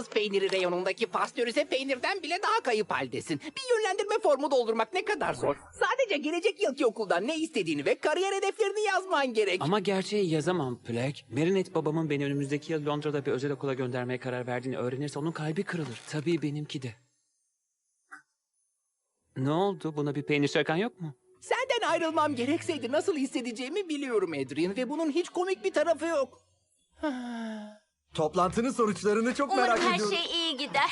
Fransız peyniri reyonundaki pastörize peynirden bile daha kayıp haldesin. Bir yönlendirme formu doldurmak ne kadar zor. Sadece gelecek yılki okuldan ne istediğini ve kariyer hedeflerini yazman gerek. Ama gerçeği yazamam Plek. Merinet babamın beni önümüzdeki yıl Londra'da bir özel okula göndermeye karar verdiğini öğrenirse onun kalbi kırılır. Tabii benimki de. Ne oldu? Buna bir peynir şakan yok mu? Senden ayrılmam gerekseydi nasıl hissedeceğimi biliyorum Adrian ve bunun hiç komik bir tarafı yok. Toplantının sonuçlarını çok merak Umarım her ediyorum. şey iyi gider.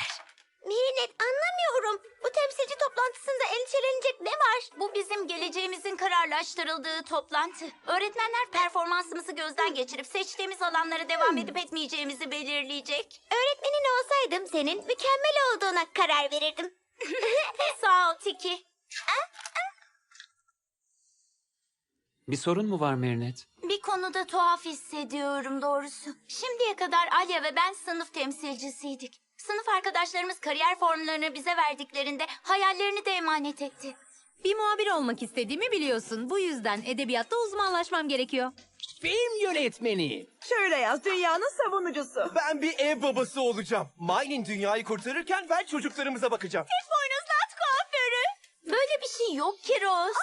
Merinet anlamıyorum. Bu temsilci toplantısında endişelenecek ne var? Bu bizim geleceğimizin kararlaştırıldığı toplantı. Öğretmenler performansımızı gözden geçirip seçtiğimiz alanlara devam edip etmeyeceğimizi belirleyecek. Öğretmenin olsaydım senin mükemmel olduğuna karar verirdim. Sağ ol Tiki. Bir sorun mu var Merinet? Bir konuda tuhaf hissediyorum doğrusu. Şimdiye kadar Alya ve ben sınıf temsilcisiydik. Sınıf arkadaşlarımız kariyer formlarını bize verdiklerinde hayallerini de emanet etti. Bir muhabir olmak istediğimi biliyorsun. Bu yüzden edebiyatta uzmanlaşmam gerekiyor. Film yönetmeni. Şöyle yaz dünyanın savunucusu. Ben bir ev babası olacağım. Maynin dünyayı kurtarırken ben çocuklarımıza bakacağım. Boynuzlu at kuaförü. Böyle bir şey yok ki Rose.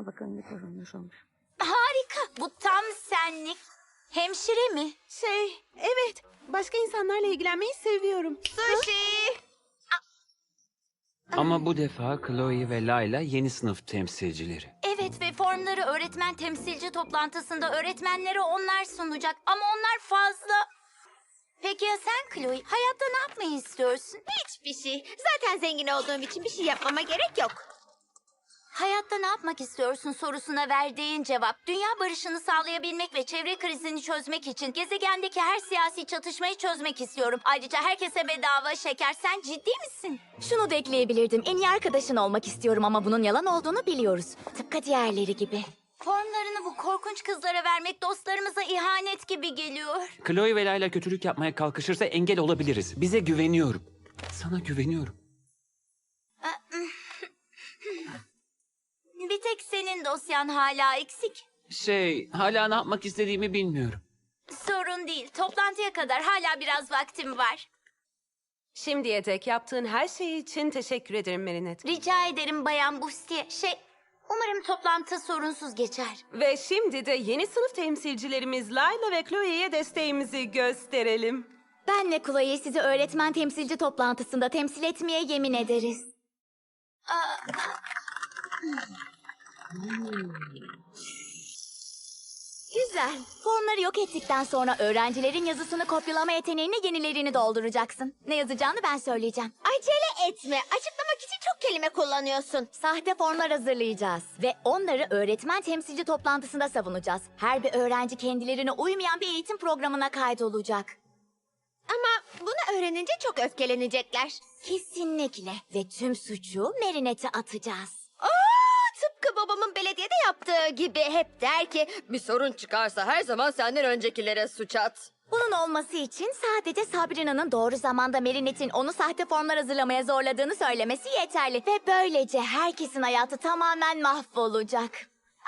Aa, bakın ne korunmuş olmuş. Harika. Bu tam senlik. Hemşire mi? Şey, evet. Başka insanlarla ilgilenmeyi seviyorum. Sushi. Ama bu defa Chloe ve Layla yeni sınıf temsilcileri. Evet ve formları öğretmen temsilci toplantısında öğretmenlere onlar sunacak. Ama onlar fazla... Peki ya sen Chloe? Hayatta ne yapmayı istiyorsun? Hiçbir şey. Zaten zengin olduğum için bir şey yapmama gerek yok. Hayatta ne yapmak istiyorsun sorusuna verdiğin cevap, dünya barışını sağlayabilmek ve çevre krizini çözmek için gezegendeki her siyasi çatışmayı çözmek istiyorum. Ayrıca herkese bedava şeker. Sen ciddi misin? Şunu da ekleyebilirdim. En iyi arkadaşın olmak istiyorum ama bunun yalan olduğunu biliyoruz. Tıpkı diğerleri gibi. Formlarını bu korkunç kızlara vermek dostlarımıza ihanet gibi geliyor. Chloe ve Layla kötülük yapmaya kalkışırsa engel olabiliriz. Bize güveniyorum. Sana güveniyorum. Bir tek senin dosyan hala eksik. Şey, hala ne yapmak istediğimi bilmiyorum. Sorun değil. Toplantıya kadar hala biraz vaktim var. Şimdiye dek yaptığın her şey için teşekkür ederim Merinet. Rica ederim Bayan Bustiye. Şey, umarım toplantı sorunsuz geçer. Ve şimdi de yeni sınıf temsilcilerimiz Layla ve Chloe'ye desteğimizi gösterelim. Benle Chloe sizi öğretmen temsilci toplantısında temsil etmeye yemin ederiz. Güzel. Formları yok ettikten sonra öğrencilerin yazısını kopyalama yeteneğini yenilerini dolduracaksın. Ne yazacağını ben söyleyeceğim. Acele etme. Açıklamak için çok kelime kullanıyorsun. Sahte formlar hazırlayacağız ve onları öğretmen temsilci toplantısında savunacağız. Her bir öğrenci kendilerine uymayan bir eğitim programına kaydolacak. Ama bunu öğrenince çok öfkelenecekler. Kesinlikle ve tüm suçu Merinet'e atacağız. Tıpkı babamın belediyede yaptığı gibi hep der ki bir sorun çıkarsa her zaman senden öncekilere suç at. Bunun olması için sadece Sabrina'nın doğru zamanda Merinet'in onu sahte formlar hazırlamaya zorladığını söylemesi yeterli. Ve böylece herkesin hayatı tamamen mahvolacak.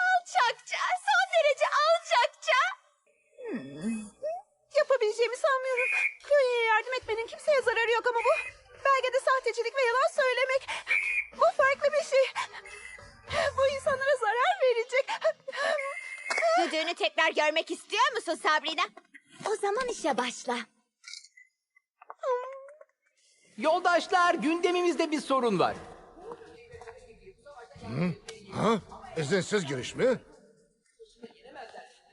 Alçakça, son derece alçakça. Yapabileceğimi sanmıyorum. Chloe'ye yardım etmenin kimseye zararı yok ama bu belgede sahtecilik ve yalan söylemek. Bu farklı bir şey. Bu insanlara zarar verecek. Düdüğünü tekrar görmek istiyor musun Sabrina? O zaman işe başla. Yoldaşlar gündemimizde bir sorun var. Ha? İzinsiz giriş mi?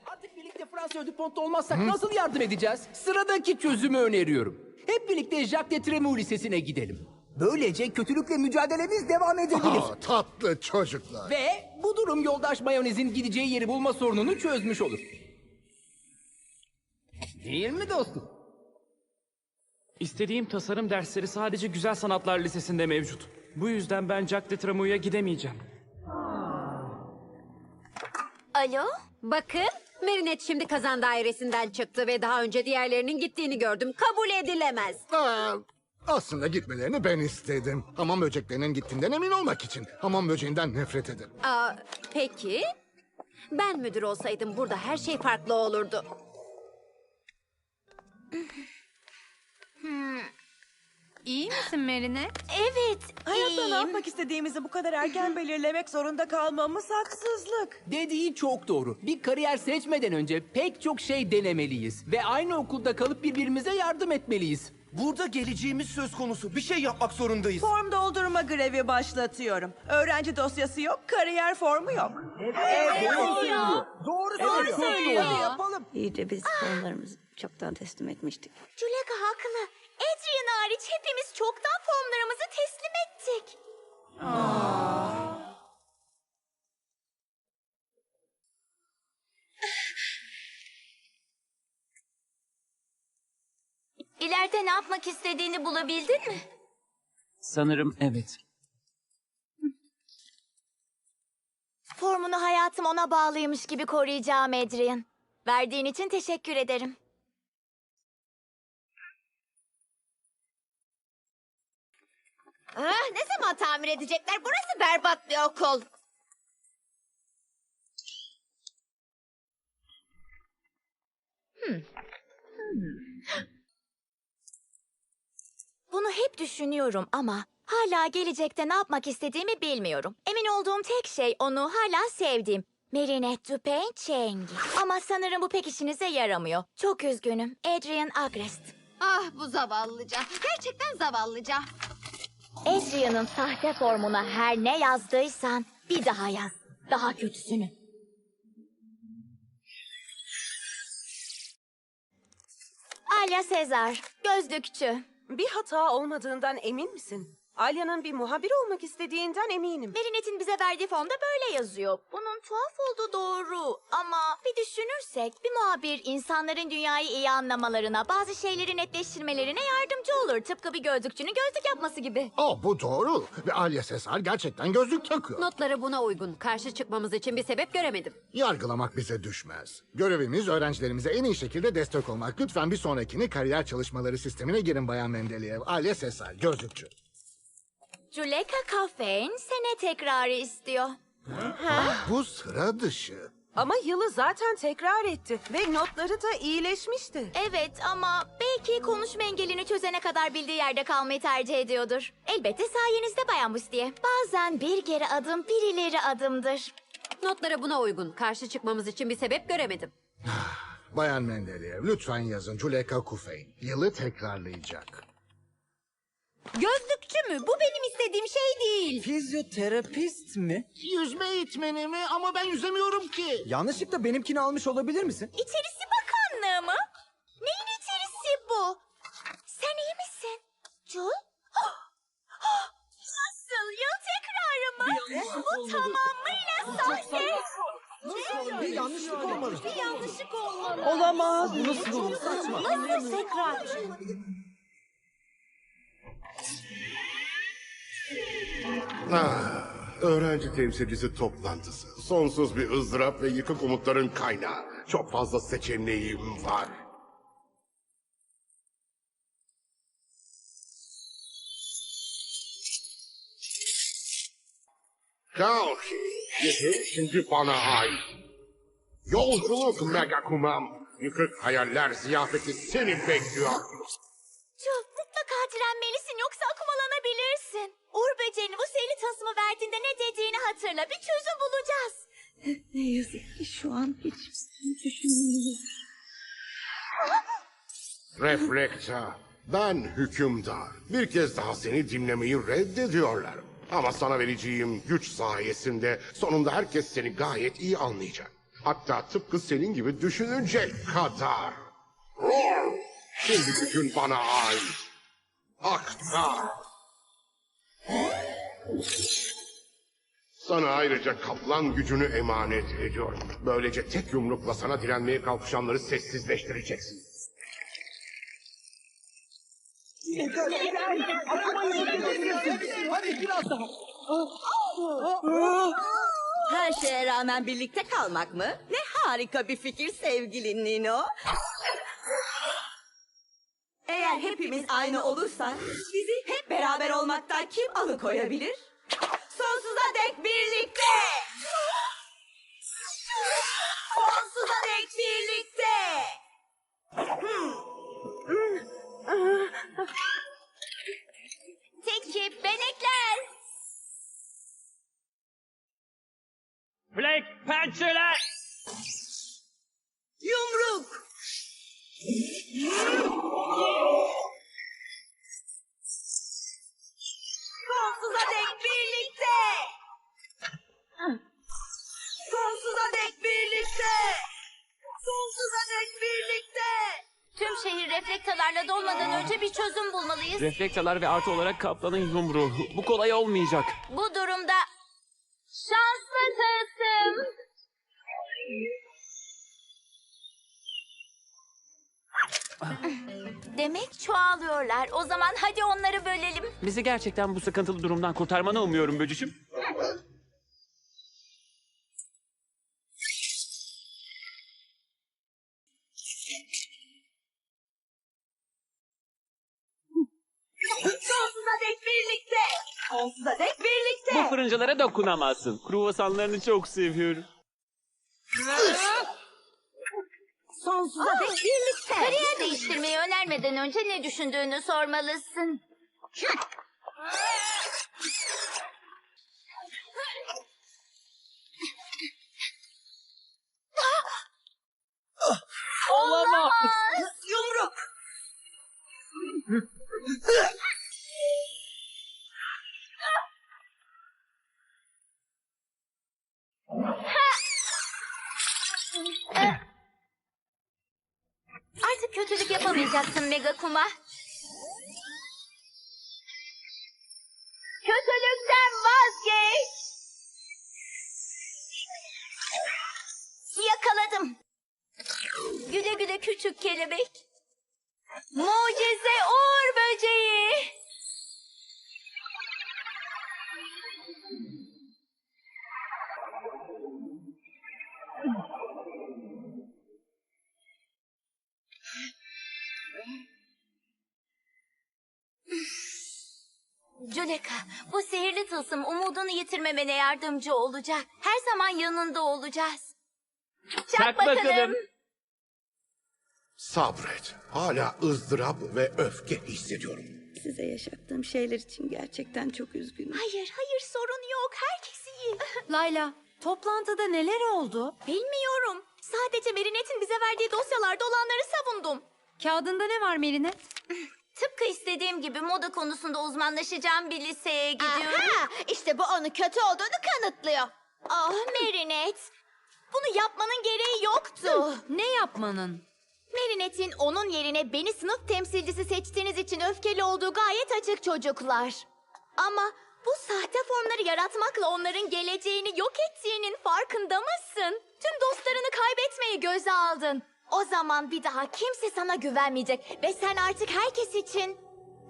Artık birlikte Fransa Dupont'ta olmazsak nasıl yardım edeceğiz? Sıradaki çözümü öneriyorum. Hep birlikte Jacques de Tremouille Lisesi'ne gidelim. Böylece kötülükle mücadelemiz devam edebilir. Aa, tatlı çocuklar. Ve bu durum yoldaş mayonezin gideceği yeri bulma sorununu çözmüş olur. Değil mi dostum? İstediğim tasarım dersleri sadece Güzel Sanatlar Lisesi'nde mevcut. Bu yüzden ben Jacques de Tremouille'ya gidemeyeceğim. Alo? Bakın, Merinet şimdi kazan dairesinden çıktı ve daha önce diğerlerinin gittiğini gördüm. Kabul edilemez. Aa, aslında gitmelerini ben istedim. Hamam böceklerinin gittiğinden emin olmak için. Hamam böceğinden nefret ederim. Aa, peki. Ben müdür olsaydım burada her şey farklı olurdu. İyi misin Merinet? Evet, Hayatta ne iyiyim. yapmak istediğimizi bu kadar erken belirlemek zorunda kalmamız haksızlık. Dediği çok doğru. Bir kariyer seçmeden önce pek çok şey denemeliyiz. Ve aynı okulda kalıp birbirimize yardım etmeliyiz. Burada geleceğimiz söz konusu. Bir şey yapmak zorundayız. Form doldurma grevi başlatıyorum. Öğrenci dosyası yok, kariyer formu yok. Doğru söylüyor. Hadi yapalım. İyi de biz formlarımızı çoktan teslim etmiştik. Juleka haklı. Adrian hariç hepimiz çoktan formlarımızı teslim İleride ne yapmak istediğini bulabildin mi? Sanırım evet. Formunu hayatım ona bağlıymış gibi koruyacağım Adrian. Verdiğin için teşekkür ederim. Ah, ne zaman tamir edecekler? Burası berbat bir okul. Bunu hep düşünüyorum ama hala gelecekte ne yapmak istediğimi bilmiyorum. Emin olduğum tek şey onu hala sevdiğim. Marinette Dupin Chengi. Ama sanırım bu pek işinize yaramıyor. Çok üzgünüm. Adrian Agrest. Ah bu zavallıca. Gerçekten zavallıca. Adrian'ın sahte formuna her ne yazdıysan bir daha yaz. Daha kötüsünü. Alya Sezar, gözlükçü. Bir hata olmadığından emin misin? Alya'nın bir muhabir olmak istediğinden eminim. Marinette'in bize verdiği formda böyle yazıyor. Bunun tuhaf olduğu doğru ama bir düşünürsek bir muhabir insanların dünyayı iyi anlamalarına, bazı şeyleri netleştirmelerine yardımcı olur. Tıpkı bir gözlükçünün gözlük yapması gibi. Oh bu doğru. Ve Alya Sesar gerçekten gözlük takıyor. Notları buna uygun. Karşı çıkmamız için bir sebep göremedim. Yargılamak bize düşmez. Görevimiz öğrencilerimize en iyi şekilde destek olmak. Lütfen bir sonrakini kariyer çalışmaları sistemine girin Bayan Mendeleyev. Alya Sesar, gözlükçü. Juleka Kafein sene tekrarı istiyor. Bu sıra dışı. Ama yılı zaten tekrar etti ve notları da iyileşmişti. Evet ama belki konuşma engelini çözene kadar bildiği yerde kalmayı tercih ediyordur. Elbette sayenizde Bayan Bustiye. Bazen bir geri adım bir ileri adımdır. Notları buna uygun. Karşı çıkmamız için bir sebep göremedim. Bayan Mendeleyev lütfen yazın. Juleka Kufeyn. Yılı tekrarlayacak. Gözlükçü mü? Bu benim istediğim şey değil. Fizyoterapist mi? Yüzme eğitmeni mi? Ama ben yüzemiyorum ki. Yanlışlıkla benimkini almış olabilir misin? İçerisi bakanlığı mı? Neyin içerisi bu? Sen iyi misin? Jul? Nasıl? Yıl tekrarı mı? Bu tamamıyla sahte. Bir yanlışlık olmalı. Bir yanlışlık olmalı. Olamaz. Bu nasıl olur? Saçma. Nasıl tekrar? Ah, öğrenci temsilcisi toplantısı. Sonsuz bir ızdırap ve yıkık umutların kaynağı. Çok fazla seçeneğim var. Kalki, şimdi bana ait. Yolculuk mega kumam. Yıkık hayaller ziyafeti seni bekliyor. Jul mutlaka direnmelisin yoksa akumalanabilirsin. Uğur böceğinin bu sihirli tılsımı verdiğinde ne dediğini hatırla. Bir çözüm bulacağız. Ne yazık ki şu an hiç düşünmüyorum. Reflekta, ben hükümdar. Bir kez daha seni dinlemeyi reddediyorlar. Ama sana vereceğim güç sayesinde sonunda herkes seni gayet iyi anlayacak. Hatta tıpkı senin gibi düşünecek kadar. Şimdi gücün bana ait. Aktar. Sana ayrıca kaplan gücünü emanet ediyorum. Böylece tek yumrukla sana direnmeye kalkışanları sessizleştireceksin. Hadi biraz daha. Her şeye rağmen birlikte kalmak mı? Ne harika bir fikir sevgili Nino. Eğer hepimiz aynı olursak bizi hep beraber olmaktan kim alıkoyabilir? Sonsuza dek birlikte! Sonsuza dek birlikte! Hmm. Teki, benekler. Black pençeler! Yumruk. Sonsuza dek birlikte. Sonsuza dek birlikte. Sonsuza dek birlikte. Tüm şehir reflektalarla dolmadan önce bir çözüm bulmalıyız. Reflektalar ve artı olarak kaplanın yumruğu. Bu kolay olmayacak. Bu durumda şanslı tılsım. Demek çoğalıyorlar. O zaman hadi onları bölelim. Bizi gerçekten bu sıkıntılı durumdan kurtarmanı umuyorum böcüşüm. Sonsuza dek birlikte. Sonsuza dek birlikte. Bu fırıncılara dokunamazsın. Kruvasanlarını çok seviyorum. Sonsuza dek birlikte. Kariyer değiştirmeyi önermeden önce ne düşündüğünü sormalısın. Olamaz. Yumruk. Artık kötülük yapamayacaksın Mega Kuma. Kötülükten vazgeç. Yakaladım. Güle güle küçük kelebek. Mucize uğur böceği. Juleka, bu sihirli tılsım umudunu yitirmemene yardımcı olacak. Her zaman yanında olacağız. Çak, Çak bakalım. bakalım. Sabret. Hala ızdırap ve öfke hissediyorum. Size yaşattığım şeyler için gerçekten çok üzgünüm. Hayır, hayır sorun yok. Herkes iyi. Layla, toplantıda neler oldu? Bilmiyorum. Sadece Merinet'in bize verdiği dosyalarda olanları savundum. Kağıdında ne var Merinet? Tıpkı istediğim gibi moda konusunda uzmanlaşacağım bir liseye gidiyorum. Aha, işte bu onu kötü olduğunu kanıtlıyor. Ah Merinet. Bunu yapmanın gereği yoktu. Ne yapmanın? Merinet'in onun yerine beni sınıf temsilcisi seçtiğiniz için öfkeli olduğu gayet açık çocuklar. Ama bu sahte formları yaratmakla onların geleceğini yok ettiğinin farkında mısın? Tüm dostlarını kaybetmeyi göze aldın. O zaman bir daha kimse sana güvenmeyecek ve sen artık herkes için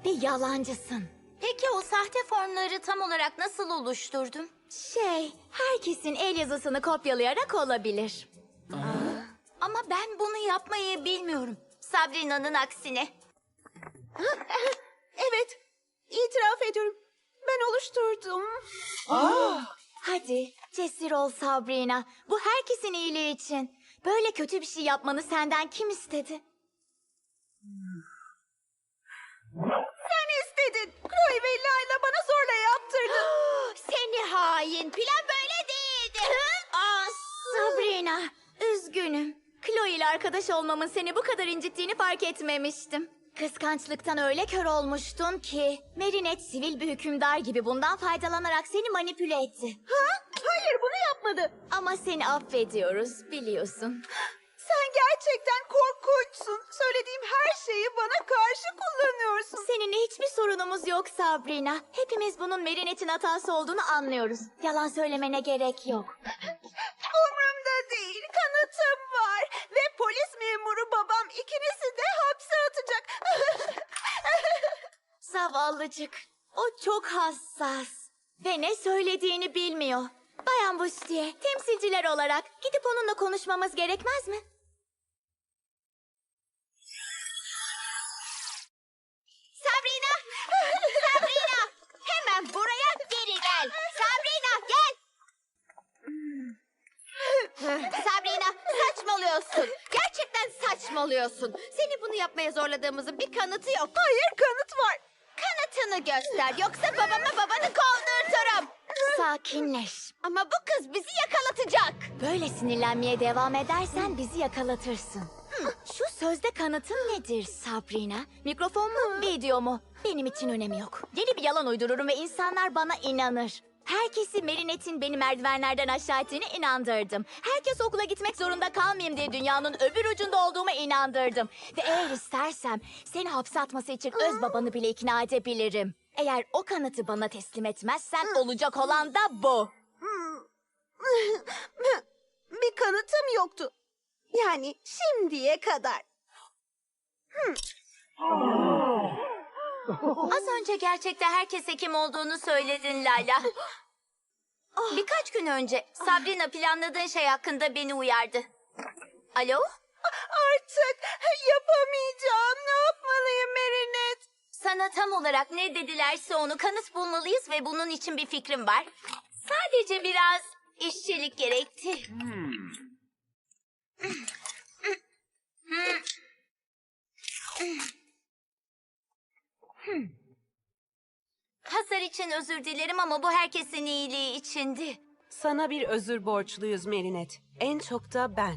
bir yalancısın. Peki o sahte formları tam olarak nasıl oluşturdun? Şey, herkesin el yazısını kopyalayarak olabilir. Ama ben bunu yapmayı bilmiyorum. Sabrina'nın aksine. Evet, itiraf ediyorum. Ben oluşturdum. Hadi cesur ol Sabrina. Bu herkesin iyiliği için. Böyle kötü bir şey yapmanı senden kim istedi? Sen istedin. Chloe ve Layla bana zorla yaptırdın. Seni hain. Plan böyle değildi. Aa, Sabrina, üzgünüm. Chloe ile arkadaş olmamın seni bu kadar incittiğini fark etmemiştim. Kıskançlıktan öyle kör olmuştun ki... Merinet sivil bir hükümdar gibi bundan faydalanarak seni manipüle etti. Ha? Hayır bunu yapmadı. Ama seni affediyoruz, biliyorsun. Sen gerçekten korkunçsun. Söylediğim her şeyi bana karşı kullanıyorsun. Seninle hiçbir sorunumuz yok Sabrina. Hepimiz bunun Merinet'in hatası olduğunu anlıyoruz. Yalan söylemene gerek yok. Umurumda değil. Kanıtım var. Ve polis memuru babam ikinizi de hapse atacak. Zavallıcık. O çok hassas. Ve ne söylediğini bilmiyor. Bayan Bustiye, temsilciler olarak gidip onunla konuşmamız gerekmez mi? Sabrina! Sabrina! Hemen buraya geri gel. Sabrina gel. Sabrina saçmalıyorsun. Gerçekten saçmalıyorsun. Seni bunu yapmaya zorladığımızın bir kanıtı yok. Hayır kanıt var. Kanıtını göster yoksa babama babanı kovdurturum. Sakinleş. Ama bu kız bizi yakalatacak. Böyle sinirlenmeye devam edersen bizi yakalatırsın. Şu sözde kanıtın nedir Sabrina? Mikrofon mu, video mu? Benim için önemi yok. Yeni bir yalan uydururum ve insanlar bana inanır. Herkesi Marinette'in beni merdivenlerden aşağı ettiğine inandırdım. Herkes okula gitmek zorunda kalmayayım diye dünyanın öbür ucunda olduğuma inandırdım. Ve eğer istersem seni hapse atması için öz babanı bile ikna edebilirim. Eğer o kanıtı bana teslim etmezsen olacak olan da bu. Bir kanıtım yoktu. Yani şimdiye kadar. Az önce gerçekte herkese kim olduğunu söyledin Layla. Birkaç gün önce Sabrina planladığın şey hakkında beni uyardı. Alo? Artık yapamayacağım. Ne yapmalıyım Merinet? Sana tam olarak ne dedilerse onu kanıt bulmalıyız ve bunun için bir fikrim var. Sadece biraz işçilik gerekti. Hasar için özür dilerim ama bu herkesin iyiliği içindi. Sana bir özür borçluyuz Merinet. En çok da ben.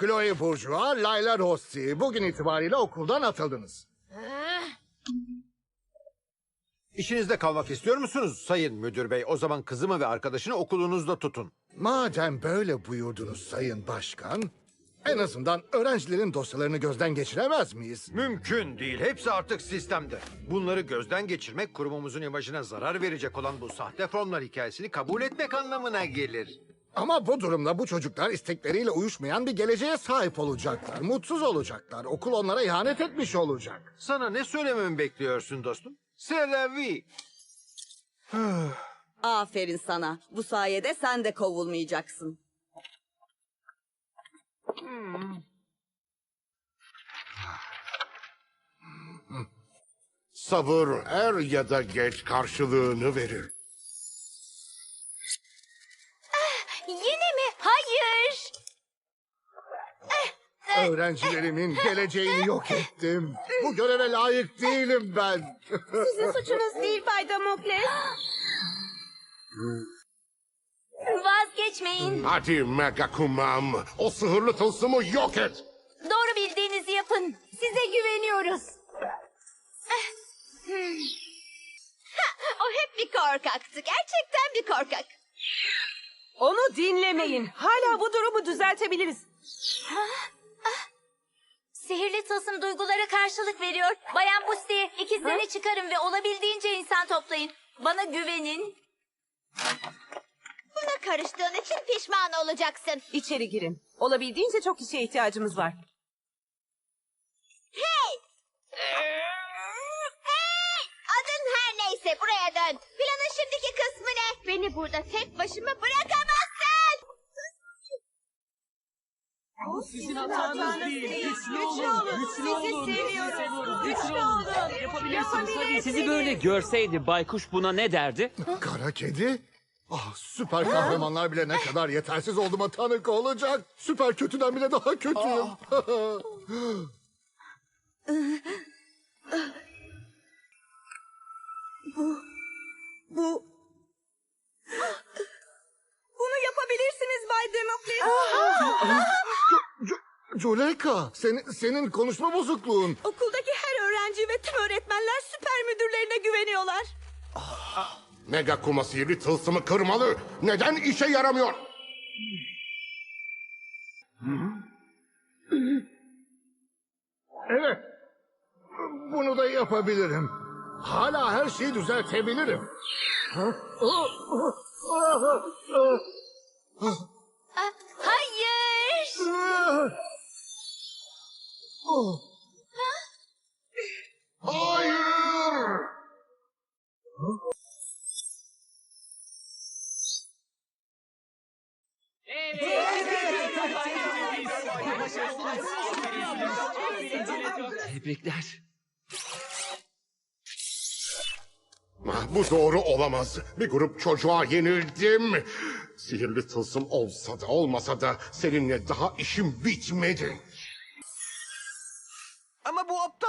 Chloe Bourgeois, Layla Rossi. Bugün itibariyle okuldan atıldınız. İşinizde kalmak istiyor musunuz sayın müdür bey? O zaman kızımı ve arkadaşını okulunuzda tutun. Madem böyle buyurdunuz Sayın Başkan, en azından öğrencilerin dosyalarını gözden geçiremez miyiz? Mümkün değil. Hepsi artık sistemde. Bunları gözden geçirmek kurumumuzun imajına zarar verecek olan bu sahte formlar hikayesini kabul etmek anlamına gelir. Ama bu durumda bu çocuklar istekleriyle uyuşmayan bir geleceğe sahip olacaklar. Mutsuz olacaklar. Okul onlara ihanet etmiş olacak. Sana ne söylememi bekliyorsun dostum? C'est la vie. Aferin sana. Bu sayede sen de kovulmayacaksın. Sabır er ya da geç karşılığını verir. Öğrencilerimin geleceğini yok ettim. Bu göreve layık değilim ben. Sizin suçunuz değil Bay Damokles. Vazgeçmeyin. Hadi Mega Kumam, o sihirli tılsımı yok et. Doğru bildiğinizi yapın. Size güveniyoruz. O hep bir korkaktı. Gerçekten bir korkak. Onu dinlemeyin. Hala bu durumu düzeltebiliriz. Sihirli tılsım duygulara karşılık veriyor. Bayan Busti ikizlerini çıkarın ve olabildiğince insan toplayın. Bana güvenin. Buna karıştığın için pişman olacaksın. İçeri girin. Olabildiğince çok kişiye ihtiyacımız var. Hey! Hey! Adın her neyse buraya dön. Planın şimdiki kısmı ne? Beni burada tek başıma bırakamazsın. Sizin hatanız değil. Güçlü olun. Güçlü olun. Sizi seviyoruz. Güçlü olun. Yapabilirsiniz. Hadi. Sizi böyle görseydi baykuş buna ne derdi? Kara kedi? Ah süper kahramanlar bile ne kadar yetersiz olduğuma tanık olacak. Süper kötüden bile daha kötüyüm. Bu... Bunu yapabilirsiniz Bay Damokles. Juleka, senin, senin konuşma bozukluğun. Okuldaki her öğrenci ve tüm öğretmenler süper müdürlerine güveniyorlar. Mega Kuma sihirli tılsımı kırmalı. Neden işe yaramıyor? Evet, bunu da yapabilirim. Hala her şeyi düzeltebilirim. Ah, hayır. Hayır! Tebrikler. Ah, Bu doğru olamaz. Bir grup çocuğa yenildim. Sihirli tılsım olsa da olmasa da seninle daha işim bitmedi.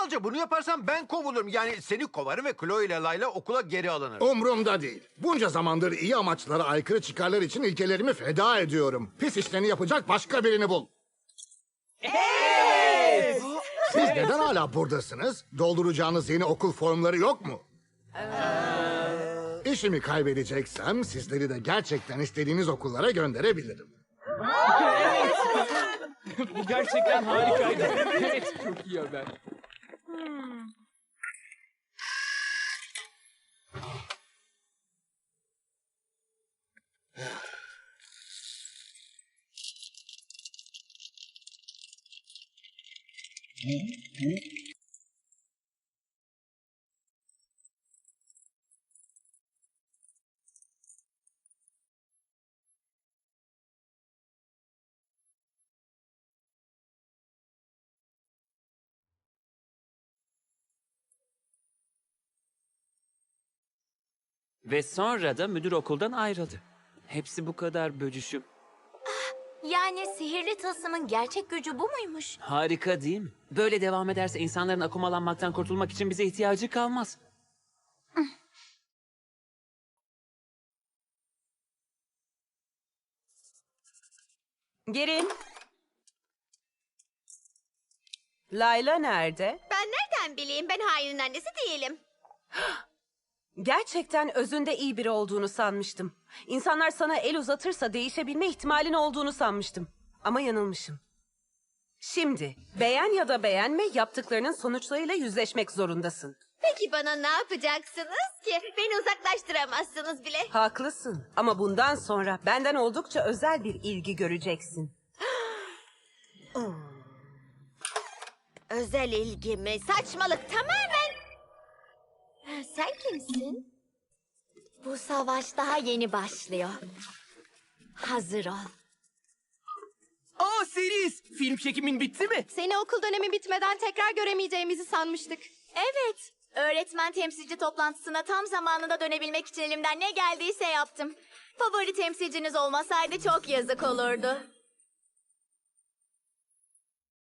Ayrıca bunu yaparsam ben kovulurum. Yani seni kovarım ve Chloe ile Layla okula geri alınır. Umrumda değil. Bunca zamandır iyi amaçlara aykırı çıkarlar için ilkelerimi feda ediyorum. Pis işlerini yapacak başka birini bul. Siz neden hala buradasınız? Dolduracağınız yeni okul formları yok mu? İşimi kaybedeceksem sizleri de gerçekten istediğiniz okullara gönderebilirim. Bu gerçekten harikaydı. evet çok iyi haber. Ve sonra da müdür okuldan ayrıldı. Hepsi bu kadar böcüşüm. Yani sihirli tılsımın gerçek gücü bu muymuş? Harika değil mi? Böyle devam ederse insanların akumalanmaktan kurtulmak için bize ihtiyacı kalmaz. Gelin. Layla nerede? Ben nereden bileyim? Ben Hayri'nin annesi değilim. Gerçekten özünde iyi biri olduğunu sanmıştım. İnsanlar sana el uzatırsa değişebilme ihtimalin olduğunu sanmıştım. Ama yanılmışım. Şimdi beğen ya da beğenme yaptıklarının sonuçlarıyla yüzleşmek zorundasın. Peki bana ne yapacaksınız ki? Beni uzaklaştıramazsınız bile. Haklısın ama bundan sonra benden oldukça özel bir ilgi göreceksin. Özel ilgi mi? Saçmalık tamamen. Sen kimsin? Bu savaş daha yeni başlıyor. Hazır ol. Aa Seris, film çekimin bitti mi? Seni okul dönemi bitmeden tekrar göremeyeceğimizi sanmıştık. Evet. Öğretmen temsilci toplantısına tam zamanında dönebilmek için elimden ne geldiyse yaptım. Favori temsilciniz olmasaydı çok yazık olurdu.